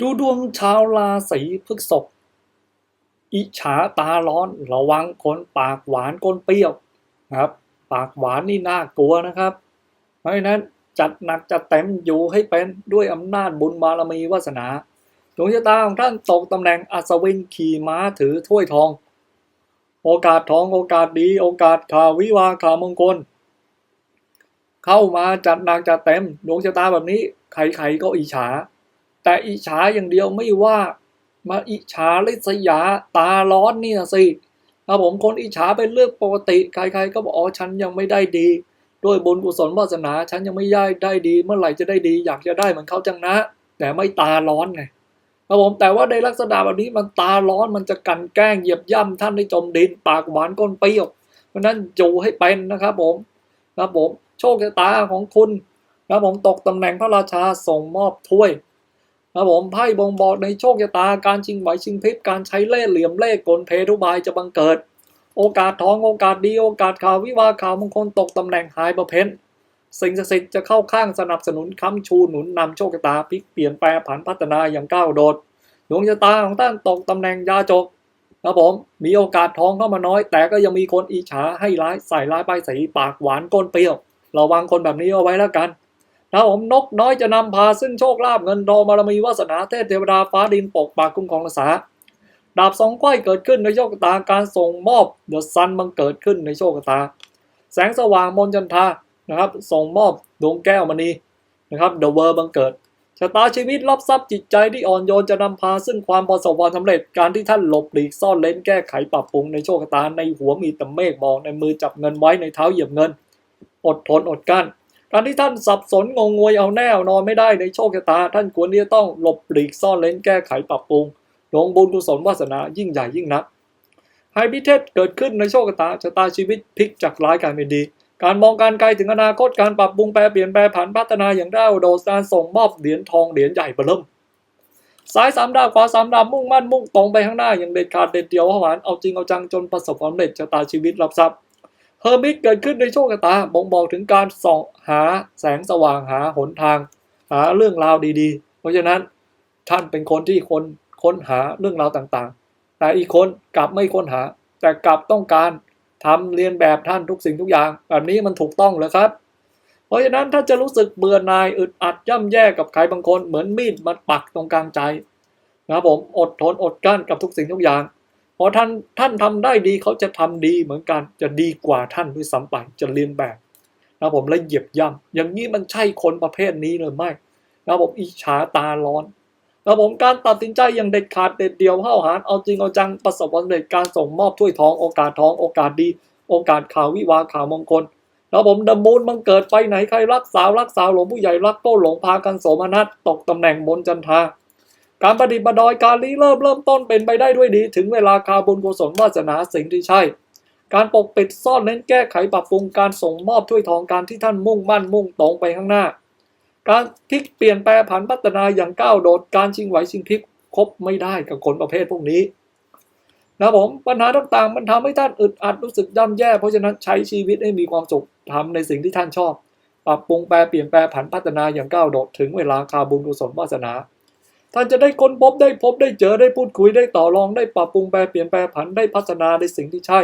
ดูดวงชาวราศีพฤษภอิจฉาตาร้อนระวังคนปากหวานก้นเปรี้ยวนะครับ ปากหวานนี่น่ากลัวนะครับ เพราะฉะนั้นจัดหนักจัดเต็มอยู่ให้เป็นด้วยอำนาจบุญบารมีวาสนาดวงชะตาของท่านตกตำแหน่งอัศวินขี่ม้าถือถ้วยทอง โอกาสทองโอกาสดี โอกาสข่าววิวาข่าวมงคล เข้ามาจัดหนักจัดเต็มดวงชะตาแบบนี้ใครๆก็อิจฉา แต่อิจฉาอย่างเดียวไม่ว่ามาอิจฉาลิษยาตาร้อนนี่นะสิครับผมคนอิจฉาเป็นเรื่องปกติใครๆก็บอกอ๋อฉันยังไม่ได้ดี ด้วยบุญกุศลวาสนา ฉันยังไม่ได้ได้ดี เมื่อไหร่จะได้ดี อยากจะได้เหมือนเขาจังนะ แต่ไม่ตาร้อนไงครับผมแต่ว่าในลักษณะแบบนี้มันตาร้อนมันจะกันแกล้งเหยียบย่ำท่านให้จมดินปากหวานก้นเปรี้ยวเพราะนั้นจูให้เป็นนะครับผมครับผมโชคชะตาของคุณครับผมตกตำแหน่งพระราชาส่งมอบถ้วย ครับผมไพ่บ่งบอกในโชคชะตาการชิงไหวชิงพริบการใช้เล่ห์เหลี่ยมเล่ห์กลเพทุบายจะบังเกิด โอกาสทองโอกาสดีโอกาสข่าววิวาข่าวมงคลตกตำแหน่งหายประเพ้นสิ่งศักดิ์สิทธิ์จะเข้าข้างสนับสนุนค้ำชูหนุนนำโชคชะตาพลิกเปลี่ยนแปลผันพัฒนาอย่างก้าวโดดดวงชะตาของท่านตกตำแหน่งยาจกครับผมมีโอกาสทองเข้ามาน้อย แต่ก็ยังมีคนอิจฉาให้ร้ายใส่ร้ายไป้ายสีปากหวานก้นเปรี้ยวระวังคนแบบนี้เอาไว้แล้วกัน นะผมนกน้อยจะนำพาซึ่งโชคลาภเงินทองบารมีวาสนาเทพเทวดาฟ้าดินปกปากคุ้มครองรักษาดาบสองก้อยเกิดขึ้นในโชคชะตาการส่งมอบเดอะซันบังเกิดขึ้นในโชคชะตา แสงสว่างมนจันทานะครับส่งมอบดวงแก้วมณีนะครับเดอะเวอร์บังเกิดชะตาชีวิตรับทรัพย์จิตใจที่อ่อนโยนจะนำพาซึ่งความประสบความสำเร็จการที่ท่านหลบหลีกซ่อนเล้นแก้ไขปรับปรุงในโชคชะตาในหัวมีแต่เมฆมองในมือจับเงินไว้ในเท้าเหยียบเงิน อดทนอดกั้น การที่ท่านสับสนงงงวยเอาแน่นอนไม่ได้ในโชคชะตา ท่านควรที่จะต้องหลบหลีกซ่อนเล้นแก้ไขปรับปรุงดวงบุญกุศลวาสนายิ่งใหญ่ยิ่งนักไฮพิเทศเกิดขึ้นในโชคชะตาชะตาชีวิตพลิกจากร้ายกลายเป็นดี การมองการไกลถึงอนาคตการปรับปรุงแปรเปลี่ยนแปลผันพัฒนาอย่างได้โดดการส่งมอบเหรียญทองเหรียญใหญ่เบิ่มซ้ายสามดาวขวาสามดาวมุ่งมั่นมุ่งตรงไปข้างหน้าอย่างเด็ดขาดเด็ดเดี่ยวหวานเอาจริงเอาจังจนประสบความสำเร็จชะตาชีวิตรับทรัพย์ เฮอร์มิตเกิดขึ้นในโชคชะตาบ่งบอกถึงการส่องหาแสงสว่างหาหนทาง หาเรื่องราวดีๆ เพราะฉะนั้นท่านเป็นคนที่คนค้นหาเรื่องราวต่างๆ แต่อีกคนกลับไม่ค้นหา แต่กลับต้องการทำเรียนแบบท่านทุกสิ่งทุกอย่าง แบบนี้มันถูกต้องเหรอครับ เพราะฉะนั้นถ้าจะรู้สึกเบื่อหน่ายอึดอัดย่ำแย่กับใครบางคนเหมือนมีดมันปักตรงกลางใจนะครับผมอดทนอดกลั้นกับทุกสิ่งทุกอย่าง พอท่านท่านทำได้ดีเขาจะทำดีเหมือนกันจะดีกว่าท่านด้วยซ้ำไปจะเรียนแบบนะผมและเหยียบย่ำอย่างนี้มันใช่คนประเภทนี้เลยไหมนะผมอิจฉาตาร้อนนะผมการตัดสินใจอย่างเด็ดขาดเด็ดเดียวเข้าหารเอาจริงเอาจังประสบความสำเร็จการส่งมอบถ้วยทองโอกาสทองโอกาสดี โอกาสข่าววิวาข่าวมงคลนะผมดมูลมันเกิดไปไหนใครรักสาวรักสาวหลงผู้ใหญ่รักโต้หลงพากันโสมนัสตกตำแหน่งบนจันทา การประดิษฐ์ประดอยการรีเริ่มเริ่มต้นเป็นไปได้ด้วยดี ถึงเวลาคาบุญกุศลวาสนาสิ่งที่ใช่ การปกปิดซ่อนเน้นแก้ไขปรับปรุงการส่งมอบถ้วยทองการที่ท่านมุ่งมั่นมุ่งตรงไปข้างหน้า การพลิกเปลี่ยนแปลผันพัฒนาอย่างก้าวโดดการชิงไหวชิงพลิกคบไม่ได้กับคนประเภทพวกนี้นะผมปัญหาต่างๆ มันทำให้ท่านอึดอัดรู้สึกย่ำแย่เพราะฉะนั้นใช้ชีวิตให้มีความสุขทำในสิ่งที่ท่านชอบ ปรับปรุงแปลเปลี่ยนแปลผันพัฒนาอย่างก้าวโดดถึงเวลาคาบุญกุศลวาสนา ท่านจะได้ค้นพบได้พบได้เจอได้พูดคุยได้ต่อรองได้ปรับปรุงแปลเปลี่ยนแปลผันได้พัฒนาในสิ่งที่ใช่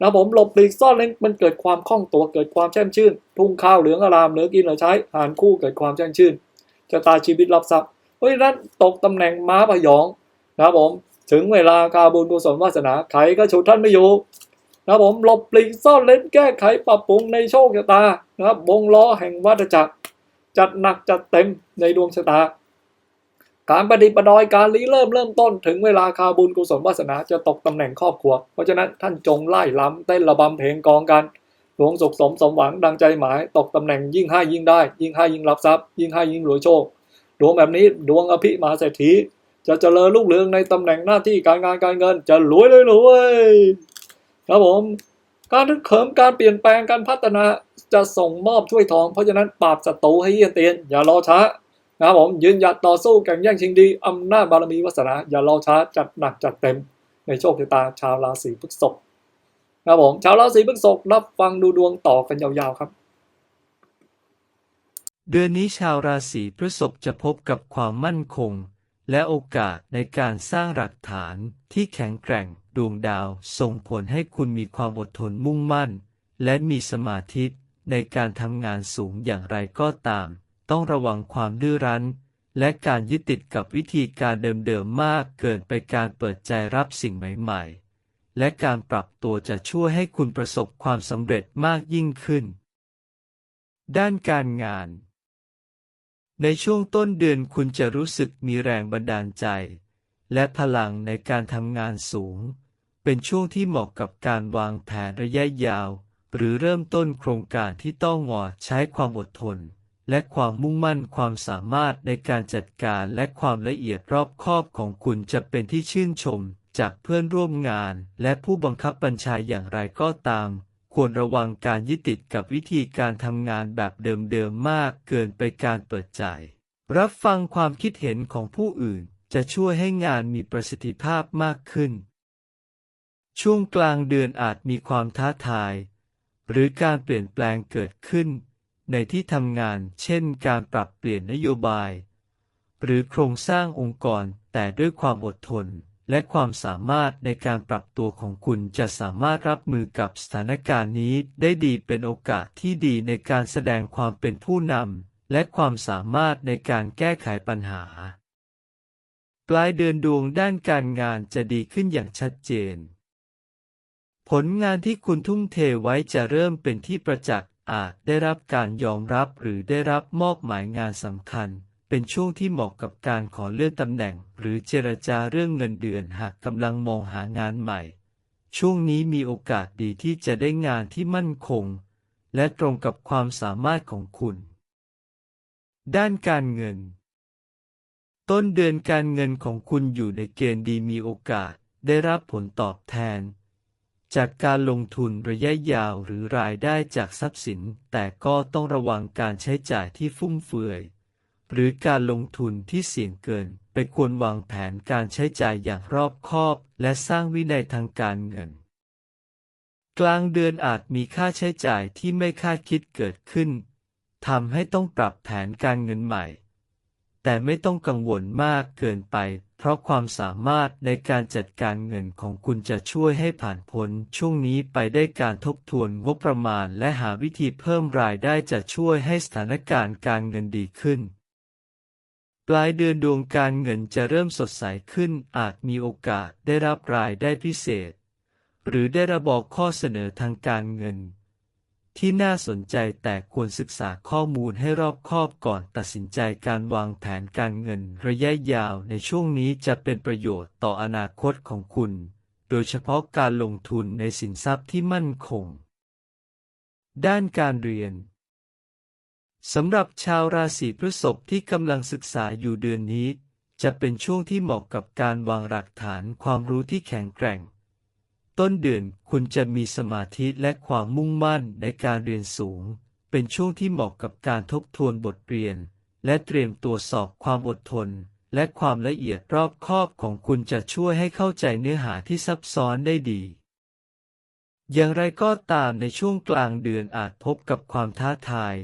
นะผมหลบหลีกซ่อนเล้นมันเกิดความคล่องตัวเกิดความแช่มชื่น ทุ่งข้าวเหลืองอารามเหลือกินเหลือใช้หารคู่เกิดความแช่มชื่นชะตาชีวิตรับทรัพย์เพราะฉะนั้นตกตำแหน่งม้าพยองนะผมถึงเวลาคาบุญกุศลวาสนาใครก็ฉุดท่านไม่อยู่นะผมหลบหลีกซ่อนเล้นแก้ไขปรับปรุงในโชคชะตานะครับวงล้อแห่งวัฏจักรจัดหนักจัดเต็มในดวงชะตา การประดิปดอยการรีเริ่มเริ่มต้นถึงเวลาคาบุญกุศลวาสนาจะตกตำแหน่งครอบครัว เพราะฉะนั้นท่านจงไล่ล้ำเต้นระบำเพลงกองกัน หลวงสุขสมสมหวังดังใจหมายตกตำแหน่งยิ่งให้ยิ่งได้ ยิ่งให้ยิ่งรับทรัพย์ ยิ่งให้ยิ่งรวยโชค ดวงแบบนี้ดวงอภิมหาเศรษฐีจะเจริญรุ่งเรืองในตำแหน่งหน้าที่การงานการเงินจะรวยเลยรวยครับผมการทึกเขิมการเปลี่ยนแปลงการพัฒนาจะส่งมอบถ้วยทอง เพราะฉะนั้นปราบศัตรูให้เยี่ยนเตียนอย่ารอช้า นะครับผมยืนหยัดต่อสู้แข่งแย่งชิงดีอำนาจบารมีวาสนา อย่ารอช้าจัดหนักจัดเต็มในโชคชะตาชาวราศีพฤษภนะครับผมชาวราศีพฤษภรับฟังดูดวงต่อกันยาวๆครับ เดือนนี้ชาวราศีพฤษภจะพบกับความมั่นคง และโอกาสในการสร้างหลักฐานที่แข็งแกร่งดวงดาวส่งผลให้คุณมีความอดทนมุ่งมั่น และมีสมาธิในการทำงานสูงอย่างไรก็ตาม ต้องระวังความดื้อรั้น และการยึดติดกับวิธีการเดิมๆมากเกินไปการเปิดใจรับสิ่งใหม่ๆ และการปรับตัวจะช่วยให้คุณประสบความสำเร็จมากยิ่งขึ้น ด้านการงาน ในช่วงต้นเดือนคุณจะรู้สึกมีแรงบันดาลใจ และพลังในการทำงานสูง เป็นช่วงที่เหมาะกับการวางแผนระยะยาว หรือเริ่มต้นโครงการที่ต้องงอใช้ความอดทน และความมุ่งมั่นความสามารถในการจัดการและความละเอียดรอบคอบของคุณจะเป็นที่ชื่นชมจากเพื่อนร่วมงาน และผู้บังคับบัญชาอย่างไรก็ตาม ควรระวังการยึดติดกับวิธีการทำงานแบบเดิมๆมากเกินไปการเปิดใจ รับฟังความคิดเห็นของผู้อื่น จะช่วยให้งานมีประสิทธิภาพมากขึ้น ช่วงกลางเดือนอาจมีความท้าทาย หรือการเปลี่ยนแปลงเกิดขึ้น ในที่ทำงาน เช่น การปรับเปลี่ยนนโยบาย หรือโครงสร้างองค์กร แต่ด้วยความอดทน และความสามารถในการปรับตัวของคุณจะสามารถรับมือกับสถานการณ์นี้ได้ดีเป็นโอกาสที่ดีในการแสดงความเป็นผู้นำและความสามารถในการแก้ไขปัญหา ปลายเดือนดวงด้านการงานจะดีขึ้นอย่างชัดเจนผลงานที่คุณทุ่มเทไว้จะเริ่มเป็นที่ประจักษ์ อาจได้รับการยอมรับหรือได้รับมอบหมายงานสำคัญ เป็นช่วงที่เหมาะกับการขอเลื่อนตำแหน่ง หรือเจรจาเรื่องเงินเดือนหากกำลังมองหางานใหม่ ช่วงนี้มีโอกาสดีที่จะได้งานที่มั่นคง และตรงกับความสามารถของคุณ ด้านการเงิน ต้นเดือนการเงินของคุณอยู่ในเกณฑ์ดีมีโอกาสได้รับผลตอบแทน จากการลงทุนระยะยาวหรือรายได้จากทรัพย์สิน แต่ก็ต้องระวังการใช้จ่ายที่ฟุ่มเฟือย หรือการลงทุนที่เสี่ยงเกิน ไปควรวางแผนการใช้จ่ายอย่างรอบคอบ และสร้างวินัยทางการเงิน กลางเดือนอาจมีค่าใช้จ่ายที่ไม่คาดคิดเกิดขึ้นทำให้ต้องปรับแผนการเงินใหม่ แต่ไม่ต้องกังวลมากเกินไป เพราะความสามารถในการจัดการเงินของคุณจะช่วยให้ผ่านพ้นช่วงนี้ไปได้การทบทวนงบประมาณและหาวิธีเพิ่มรายได้จะช่วยให้สถานการณ์การเงินดีขึ้น ปลายเดือนดวงการเงินจะเริ่มสดใสขึ้น อาจมีโอกาสได้รับรายได้พิเศษ หรือได้ระบอกข้อเสนอทางการเงิน ที่น่าสนใจแต่ควรศึกษาข้อมูลให้รอบคอบก่อนตัดสินใจการวางแผนการเงินระยะยาวในช่วงนี้จะเป็นประโยชน์ต่ออนาคตของคุณ โดยเฉพาะการลงทุนในสินทรัพย์ที่มั่นคง ด้านการเรียนสำหรับชาวราศีพฤษภที่กำลังศึกษาอยู่เดือนนี้ จะเป็นช่วงที่เหมาะกับการวางหลักฐานความรู้ที่แข็งแกร่ง ต้นเดือนคุณจะมีสมาธิและความมุ่งมั่นในการเรียนสูง เป็นช่วงที่เหมาะกับการทบทวนบทเรียน และเตรียมตัวสอบความอดทน และความละเอียดรอบคอบของคุณจะช่วยให้เข้าใจเนื้อหาที่ซับซ้อนได้ดี อย่างไรก็ตามในช่วงกลางเดือนอาจพบกับความท้าทาย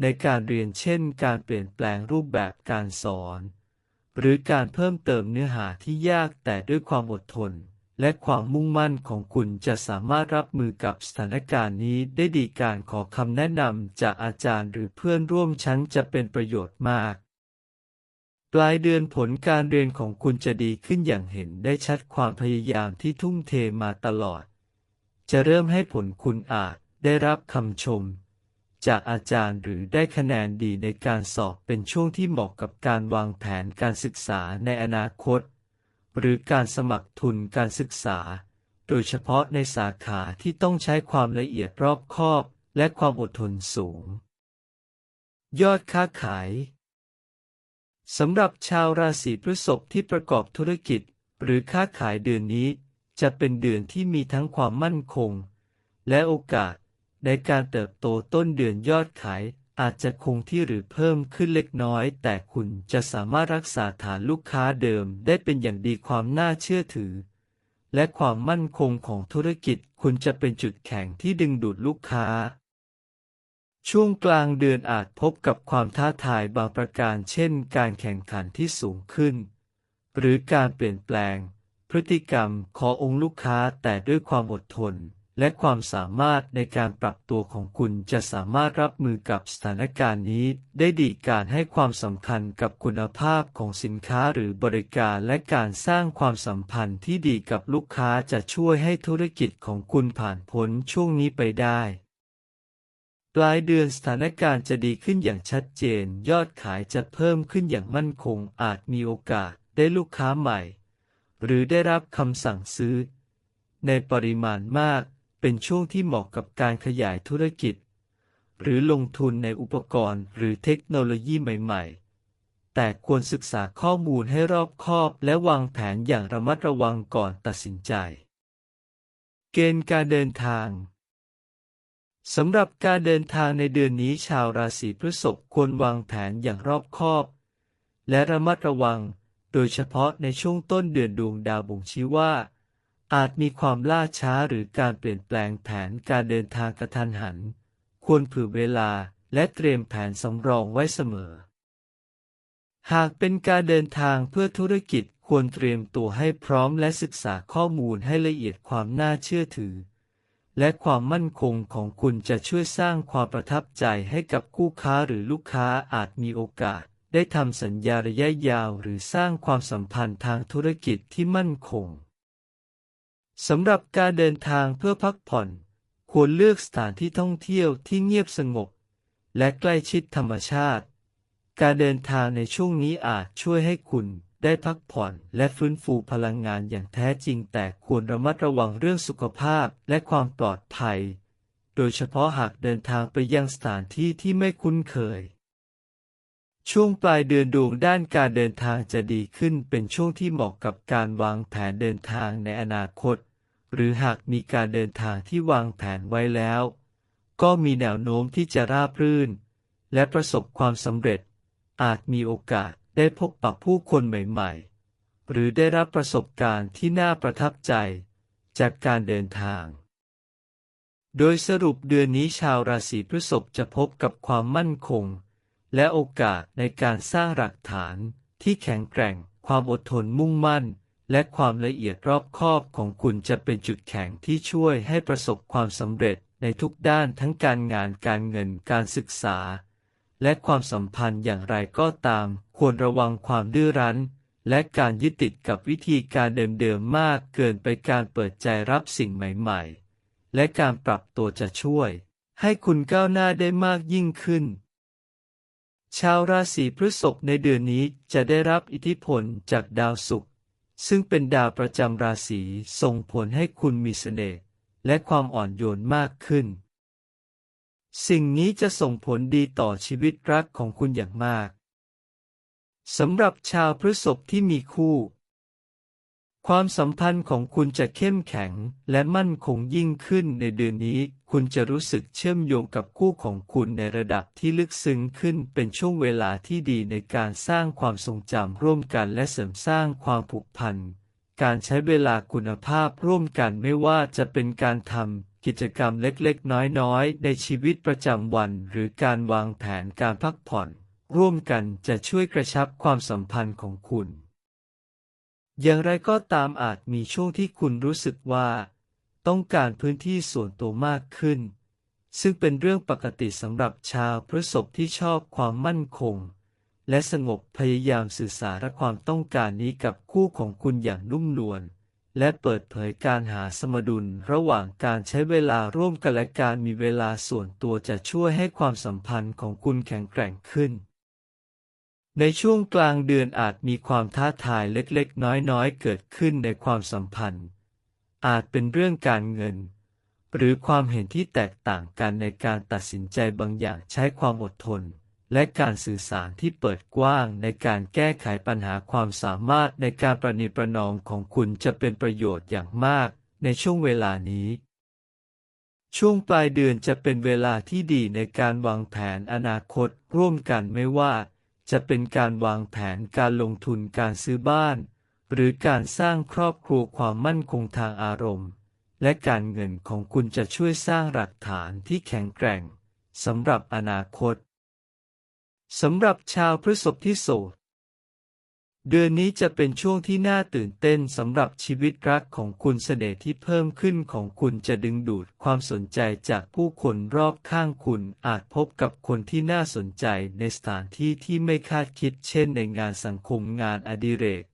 ในการเรียนเช่น การเปลี่ยนแปลงรูปแบบการสอน หรือการเพิ่มเติมเนื้อหาที่ยากแต่ด้วยความอดทน และความมุ่งมั่นของคุณจะสามารถรับมือกับสถานการณ์นี้ได้ดีการขอคำแนะนำจากอาจารย์หรือเพื่อนร่วมชั้นจะเป็นประโยชน์มาก ปลายเดือนผลการเรียนของคุณจะดีขึ้นอย่างเห็นได้ชัดความพยายามที่ทุ่มเทมาตลอด จะเริ่มให้ผลคุณอาจได้รับคำชม จากอาจารย์หรือได้คะแนนดีในการสอบเป็นช่วงที่เหมาะกับการวางแผนการศึกษาในอนาคต หรือการสมัครทุนการศึกษา โดยเฉพาะในสาขาที่ต้องใช้ความละเอียดรอบคอบและความอดทนสูง ยอดค้าขายสำหรับชาวราศีพฤษภที่ประกอบธุรกิจ หรือค้าขายเดือนนี้ จะเป็นเดือนที่มีทั้งความมั่นคง และโอกาสในการเติบโตต้นเดือนยอดขาย อาจจะคงที่หรือเพิ่มขึ้นเล็กน้อย แต่คุณจะสามารถรักษาฐานลูกค้าเดิมได้เป็นอย่างดีความน่าเชื่อถือ และความมั่นคงของธุรกิจคุณจะเป็นจุดแข็งที่ดึงดูดลูกค้า ช่วงกลางเดือนอาจพบกับความท้าทายบางประการเช่น การแข่งขันที่สูงขึ้น หรือการเปลี่ยนแปลง พฤติกรรมขององค์ลูกค้าแต่ด้วยความอดทน และความสามารถในการปรับตัวของคุณจะสามารถรับมือกับสถานการณ์นี้ ได้ดีการให้ความสำคัญกับคุณภาพของสินค้าหรือบริการและการสร้างความสัมพันธ์ที่ดีกับลูกค้าจะช่วยให้ธุรกิจของคุณผ่านพ้นช่วงนี้ไปได้ปลายเดือนสถานการณ์จะดีขึ้นอย่างชัดเจน ยอดขายจะเพิ่มขึ้นอย่างมั่นคงอาจมีโอกาสได้ลูกค้าใหม่ หรือได้รับคำสั่งซื้อ ในปริมาณมาก เป็นช่วงที่เหมาะกับการขยายธุรกิจ หรือลงทุนในอุปกรณ์หรือเทคโนโลยีใหม่ ๆ แต่ควรศึกษาข้อมูลให้รอบคอบและวางแผนอย่างระมัดระวังก่อนตัดสินใจ เกณฑ์การเดินทางสำหรับการเดินทางในเดือนนี้ชาวราศีพฤษภควรวางแผนอย่างรอบคอบ และระมัดระวัง โดยเฉพาะในช่วงต้นเดือนดวงดาวบ่งชี้ว่า อาจมีความล่าช้าหรือการเปลี่ยนแปลงแผนการเดินทางกระทันหัน ควรผื่อเวลาและเตรียมแผนสำรองไว้เสมอ หากเป็นการเดินทางเพื่อธุรกิจควรเตรียมตัวให้พร้อมและศึกษาข้อมูลให้ละเอียดความน่าเชื่อถือ และความมั่นคงของคุณจะช่วยสร้างความประทับใจให้กับคู่ค้าหรือลูกค้าอาจมีโอกาส ได้ทำสัญญาระยะยาวหรือสร้างความสัมพันธ์ทางธุรกิจที่มั่นคง สำหรับการเดินทางเพื่อพักผ่อน ควรเลือกสถานที่ท่องเที่ยวที่เงียบสงบ และใกล้ชิดธรรมชาติ การเดินทางในช่วงนี้อาจช่วยให้คุณได้พักผ่อนและฟื้นฟูพลังงานอย่างแท้จริง แต่ควรระมัดระวังเรื่องสุขภาพและความปลอดภัย โดยเฉพาะหากเดินทางไปยังสถานที่ที่ไม่คุ้นเคย ช่วงปลายเดือนดวงด้านการเดินทางจะดีขึ้นเป็นช่วงที่เหมาะกับการวางแผนเดินทางในอนาคต หรือหากมีการเดินทางที่วางแผนไว้แล้ว ก็มีแนวโน้มที่จะราบรื่น และประสบความสำเร็จ อาจมีโอกาสได้พบปะผู้คนใหม่ๆ หรือได้รับประสบการณ์ที่น่าประทับใจ จากการเดินทาง โดยสรุปเดือนนี้ชาวราศีพฤษภจะพบกับความมั่นคง และโอกาสในการสร้างหลักฐานที่แข็งแกร่ง ความอดทนมุ่งมั่น และความละเอียดรอบคอบของคุณจะเป็นจุดแข็งที่ช่วยให้ประสบความสำเร็จในทุกด้านทั้งการงานการเงินการศึกษา และความสัมพันธ์อย่างไรก็ตาม ควรระวังความดื้อรั้น และการยึดติดกับวิธีการเดิมๆมากเกินไปการเปิดใจรับสิ่งใหม่ๆ และการปรับตัวจะช่วย ให้คุณก้าวหน้าได้มากยิ่งขึ้น ชาวราศีพฤษภในเดือนนี้จะได้รับอิทธิพลจากดาวศุกร์ซึ่งเป็นดาวประจำราศีส่งผลให้คุณมีเสน่ห์และความอ่อนโยนมากขึ้น สิ่งนี้จะส่งผลดีต่อชีวิตรักของคุณอย่างมากสำหรับชาวพฤษภที่มีคู่ ความสัมพันธ์ของคุณจะเข้มแข็งและมั่นคงยิ่งขึ้นในเดือนนี้ คุณจะรู้สึกเชื่อมโยงกับคู่ของคุณในระดับที่ลึกซึ้งขึ้นเป็นช่วงเวลาที่ดีในการสร้างความทรงจำร่วมกันและเสริมสร้างความผูกพัน การใช้เวลาคุณภาพร่วมกันไม่ว่าจะเป็นการทำกิจกรรมเล็กๆ น้อยๆ ในชีวิตประจำวัน หรือการวางแผนการพักผ่อน ร่วมกันจะช่วยกระชับความสัมพันธ์ของคุณ อย่างไรก็ตามอาจมีช่วงที่คุณรู้สึกว่า ต้องการพื้นที่ส่วนตัวมากขึ้น ซึ่งเป็นเรื่องปกติสำหรับชาวพฤษภที่ชอบความมั่นคง และสงบพยายามสื่อสารความต้องการนี้กับคู่ของคุณอย่างนุ่มนวลและเปิดเผยการหาสมดุลระหว่างการใช้เวลาร่วมกันและการมีเวลาส่วนตัวจะช่วยให้ความสัมพันธ์ของคุณแข็งแกร่งขึ้น ในช่วงกลางเดือนอาจมีความท้าทายเล็กๆ น้อยๆ เกิดขึ้นในความสัมพันธ์ อาจเป็นเรื่องการเงิน หรือความเห็นที่แตกต่างกันในการตัดสินใจบางอย่างใช้ความอดทน และการสื่อสารที่เปิดกว้างในการแก้ไขปัญหาความสามารถในการประนีประนอมของคุณจะเป็นประโยชน์อย่างมากในช่วงเวลานี้ ช่วงปลายเดือนจะเป็นเวลาที่ดีในการวางแผนอนาคตร่วมกันไม่ว่า จะเป็นการวางแผนการลงทุนการซื้อบ้าน หรือการสร้างครอบครัวความมั่นคงทางอารมณ์ และการเงินของคุณจะช่วยสร้างหลักฐานที่แข็งแกร่งสำหรับอนาคตสำหรับชาวพฤษภที่โสดเดือนนี้จะเป็นช่วงที่น่าตื่นเต้นสำหรับชีวิตรักของคุณเสน่ห์ที่เพิ่มขึ้นของคุณจะดึงดูดความสนใจจากผู้คนรอบข้างคุณ อาจพบกับคนที่น่าสนใจในสถานที่ที่ไม่คาดคิด เช่นในงานสังคมงานอดิเรก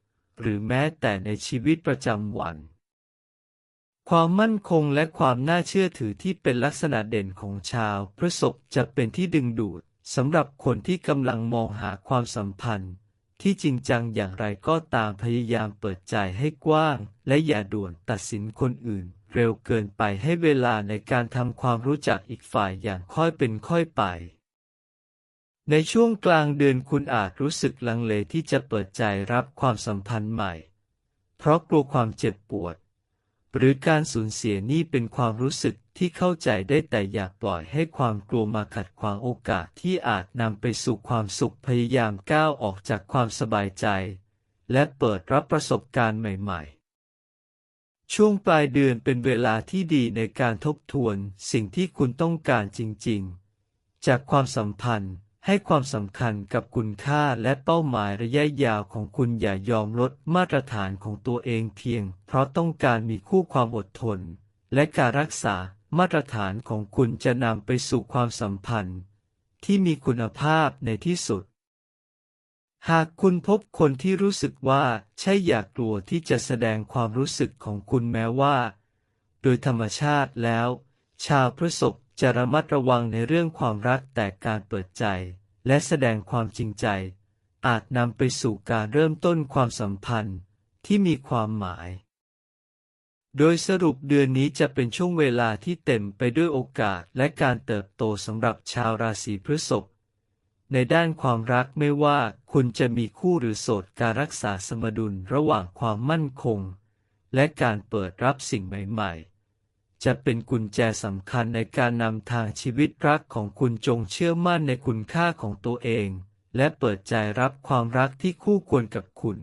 หรือแม้แต่ในชีวิตประจำวัน ความมั่นคงและความน่าเชื่อถือที่เป็นลักษณะเด่นของชาวพฤษภจะเป็นที่ดึงดูดสำหรับคนที่กำลังมองหาความสัมพันธ์ ที่จริงจังอย่างไรก็ตามพยายามเปิดใจให้กว้าง และอย่าด่วนตัดสินคนอื่น เร็วเกินไปให้เวลาในการทำความรู้จักอีกฝ่ายอย่างค่อยเป็นค่อยไป ในช่วงกลางเดือนคุณอาจรู้สึกลังเลที่จะเปิดใจรับความสัมพันธ์ใหม่ เพราะกลัวความเจ็บปวด หรือการสูญเสียนี่เป็นความรู้สึกที่เข้าใจได้แต่อย่าปล่อยให้ความกลัวมาขัดขวางโอกาสที่อาจนำไปสู่ความสุขพยายามก้าวออกจากความสบายใจ และเปิดรับประสบการณ์ใหม่ๆช่วงปลายเดือนเป็นเวลาที่ดีในการทบทวนสิ่งที่คุณต้องการจริง ๆ จากความสัมพันธ์ ให้ความสำคัญกับคุณค่าและเป้าหมายระยะยาวของคุณอย่ายอมลดมาตรฐานของตัวเองเพียง เพราะต้องการมีคู่ความอดทน และการรักษามาตรฐานของคุณจะนำไปสู่ความสัมพันธ์ ที่มีคุณภาพในที่สุด หากคุณพบคนที่รู้สึกว่าใช่อยากกลัวที่จะแสดงความรู้สึกของคุณแม้ว่า โดยธรรมชาติแล้ว ชาวพฤษภจะระมัดระวังในเรื่องความรักแต่การเปิดใจ และแสดงความจริงใจ อาจนำไปสู่การเริ่มต้นความสัมพันธ์ที่มีความหมาย โดยสรุปเดือนนี้จะเป็นช่วงเวลาที่เต็มไปด้วยโอกาสและการเติบโตสำหรับชาวราศีพฤษภในด้านความรักไม่ว่าคุณจะมีคู่หรือโสดการรักษาสมดุลระหว่างความมั่นคง และการเปิดรับสิ่งใหม่ ๆ จะเป็นกุญแจสำคัญในการนำทางชีวิตรักของคุณจงเชื่อมั่นในคุณค่าของตัวเอง และเปิดใจรับความรักที่คู่ควรกับคุณ